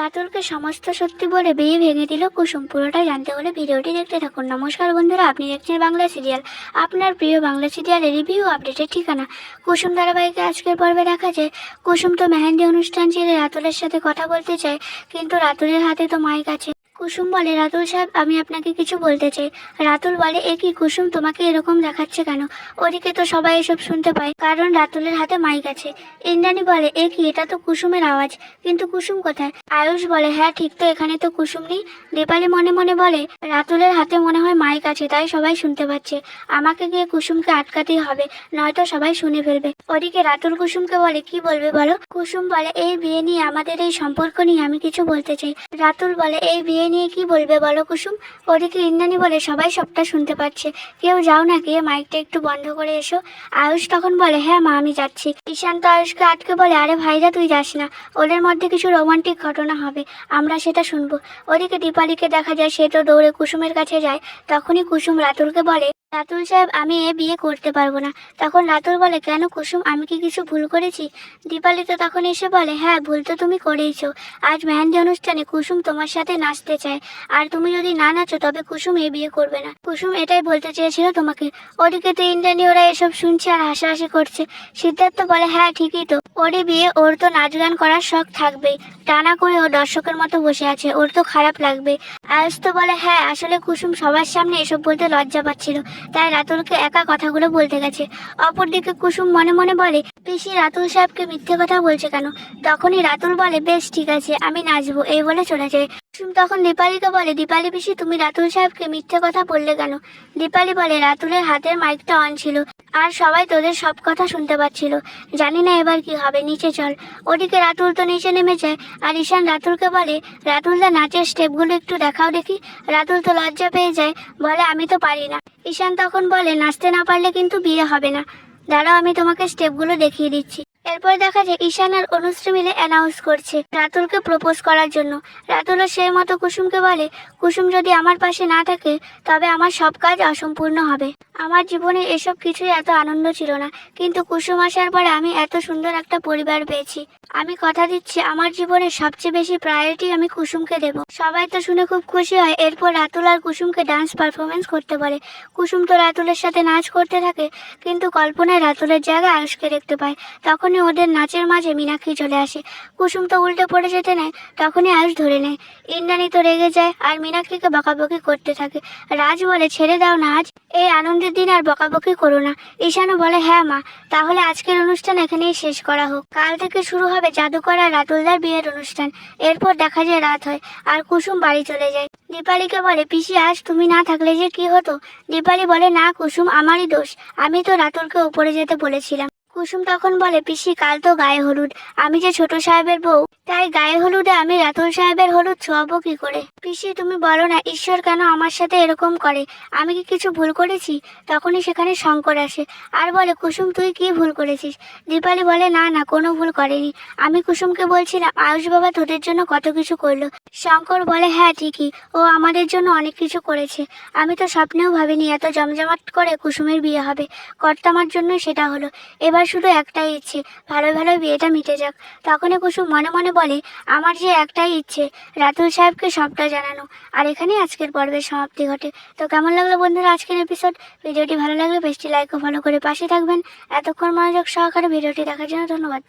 রাতুলকে সমস্ত সত্যি বলে বিয়ে ভেঙে দিল কুসুম। পুরোটা জানতে হলে ভিডিওটি দেখতে থাকুন। নমস্কার বন্ধুরা, আপনি দেখছেন বাংলা সিরিয়াল। আপনার প্রিয় বাংলা সিরিয়ালের রিভিউ আপডেটের ঠিকানা। কুসুম ধারাবাহিকে আজকের পর্বে দেখা যায়। কুসুম তো মেহেন্দি অনুষ্ঠান ছেড়ে রাতুলের সাথে কথা বলতে চায়, কিন্তু রাতুলের হাতে তো মাইক আছে। কুসুম বলে, রাতুল সাহেব, আমি আপনাকে কিছু বলতে চাই। রাতুল বলে, এ কি কুসুম, তোমাকে এরকম দেখাচ্ছে কেন? ওদিকে তো সবাই এসব শুনতে পায়। কারণ রাতুলের হাতে মাইক আছে। ইন্দ্রাণী বলে, এ কি, এটা তো কুসুমের আওয়াজ। কিন্তু কুসুম কোথায়? আয়ুষ বলে হ্যাঁ ঠিক তো, এখানে তো কুসুম নেই। দীপালি মনে মনে বলে, রাতুলের হাতে মনে হয় মাইক আছে, তাই সবাই শুনতে পাচ্ছে। আমাকে গিয়ে কুসুমকে আটকাতেই হবে, নয়তো সবাই শুনে ফেলবে। ওদিকে রাতুল কুসুমকে বলে, কি বলবে বলো? কুসুম বলে, এই বিয়ে নিয়ে আমাদের এই সম্পর্ক নিয়ে আমি কিছু বলতে চাই। রাতুল বলে, এই বিয়ে নিয়ে কি বলবে বলো কুসুম? ওদিকে ইন্দ্রাণী বলে, সবাই সবটা শুনতে পাচ্ছে। কেউ যাও না গিয়ে, মাইকটা একটু বন্ধ করে এসো। আয়ুষ তখন বলে হ্যাঁ মা, আমি যাচ্ছি। ঈশান্ত আয়ুষকে আটকে বলে, আরে ভাইরা, তুই যাস না। ওদের মধ্যে কিছু রোমান্টিক ঘটনা হবে। আমরা সেটা শুনব। ওদিকে দীপালিকে দেখা যায়, সে তো দৌড়ে কুসুমের কাছে যায়। তখনই কুসুম রাতুলকে বলে রাতুল সাহেব, আমি এ বিয়ে করতে পারব না। তখন রাতুল বলে, কেন কুসুম, আমি কি কিছু ভুল করেছি? দীপালি তো তখন এসে বলে হ্যাঁ ভুল তো তুমি করেইছ। আজ মেহেন্দি অনুষ্ঠানে কুসুম তোমার সাথে নাচতে চায়। আর তুমি যদি না নাচো, তবে কুসুম এ বিয়ে করবে না। কুসুম এটাই বলতে চেয়েছিল তোমাকে। ওদিকে তো ইন্দ্রাণী, ওরা এসব শুনছে আর হাসাহাসি করছে। সিদ্ধার্থ বলে হ্যাঁ ঠিকই তো। ওরই বিয়ে, ওর তো নাচ গান করার শখ থাকবেই। টানা করে ও দর্শকের মতো বসে আছে। ওর তো খারাপ লাগবে। আয়ুষ তো বলে হ্যাঁ আসলে কুসুম সবার সামনে এসব বলতে লজ্জা পাচ্ছিল। তাই রাতুলকে একা কথাগুলো বলতে গেছে। অপরদিকে কুসুম মনে মনে বলে, পিসি রাতুল সাহেবকে মিথ্যে কথা বলছে কেন? তখনই রাতুল বলে, বেশ, ঠিক আছে, আমি নাচবো। এই বলে চলে যায়। কুসুম তখন দীপালিকে বলে, দীপালি পিসি, তুমি রাতুল সাহেবকে মিথ্যে কথা বললে কেন? দীপালি বলে, রাতুলের হাতের মাইকটা অন ছিল আর সবাই তোদের সব কথা শুনতে পাচ্ছিল। জানি না এবার কি হবে, নিচে চল। ওদিকে রাতুল তো নিচে নেমে যায় আর ঈশান রাতুলকে বলে রাতুলদা নাচের স্টেপগুলো একটু দেখাও দেখি। রাতুল তো লজ্জা পেয়ে যায়, বলে, আমি তো পারি না। ঈশান তখন বলে, নাচতে না পারলে কিন্তু বিয়ে হবে না। দাঁড়াও, আমি তোমাকে স্টেপগুলো দেখিয়ে দিচ্ছি। এরপর দেখা যায় ঈশান আর অনুশ্রী মিলে অ্যানাউন্স করছে রাতুলকে প্রপোজ করার জন্য। রাতুলও সেই মতো কুসুমকে বলে, কুসুম, যদি আমার পাশে না থাকে, তবে আমার সব কাজ অসম্পূর্ণ হবে। আমার জীবনে এসব কিছুই এত আনন্দ ছিল না, কিন্তু কুসুম আসার পরে আমি এত সুন্দর একটা পরিবার পেয়েছি। আমি কথা দিচ্ছি, আমার জীবনের সবচেয়ে বেশি প্রায়োরিটি আমি কুসুমকে দেব। সবাই তো শুনে খুব খুশি হয়, এরপর রাতুল আর কুসুমকে ডান্স পারফরমেন্স করতে বলে। কুসুম তো রাতুলের সাথে নাচ করতে থাকে, কিন্তু কল্পনায় রাতুলের জায়গায় আয়ুষকে দেখতে পায়। তখনই ওদের নাচের মাঝে মীনাক্ষী চলে আসে, কুসুম তো উল্টে পড়ে যেতে নেয়, তখনই আয়ুষ ধরে নেয়। ইন্দ্রাণী তো রেগে যায় আর মীনাক্ষীকে বকাবকি করতে থাকে। রাজ বলে, ছেড়ে দাও না, আজ এই আনন্দের দিন আর বকাবকি করো না। ঈশানও বলে হ্যাঁ মা, তাহলে আজকের অনুষ্ঠান এখানেই শেষ করা হোক। কাল থেকে শুরু হবে জাদুকর আর রাতুলদার বিয়ের অনুষ্ঠান। এরপর দেখা যায় রাত হয় আর কুসুম বাড়ি চলে যায়। দীপালিকে বলে, পিসি, আজ তুমি না থাকলে যে কি হতো? দীপালি বলে, না কুসুম, আমারই দোষ। আমি তো রাতুলকে উপরে যেতে বলেছিলাম। কুসুম তখন বলে, পিসি, কাল তো গায়ে হলুদ। আমি যে ছোট সাহেবের বউ, তাই গায়ে হলুদে আমি রাতুল সাহেবের হলুদ ছোয়াবো কি করে? পিসি, তুমি বলো না, ঈশ্বর কেন আমার সাথে এরকম করে? আমি কি কিছু ভুল করেছি? তখনই সেখানে শঙ্কর আসে। আর বলে, কুসুম, তুই কি ভুল করেছিস? দীপালি বলে, না না, কোনো ভুল করেনি। আমি কুসুমকে বলছিলাম, আয়ুষ বাবা তোদের জন্য কত কিছু করল? শঙ্কর বলে হ্যাঁ ঠিকই। ও আমাদের জন্য অনেক কিছু করেছে। আমি তো স্বপ্নেও ভাবিনি, এত জমজমাট করে কুসুমের বিয়ে হবে। কর্তামার জন্য সেটা হলো। এবার শুধু একটাই ইচ্ছে, ভালো ভালো বিয়েটা মিটে যাক। তখনই কুসুম মনে মনে বলে, আমার যে একটাই ইচ্ছে, রাতুল সাহেবকে সবটা জানানো। আর এখানেই আজকের পর্বের সমাপ্তি ঘটে। তো কেমন লাগল বন্ধুরা আজকের এপিসোড ভিডিওটি ভালো লাগলে বেশটি লাইক ও ফলো করে পাশে থাকবেন। এতক্ষণ মনোযোগ সহকারে ভিডিওটি দেখার জন্য ধন্যবাদ।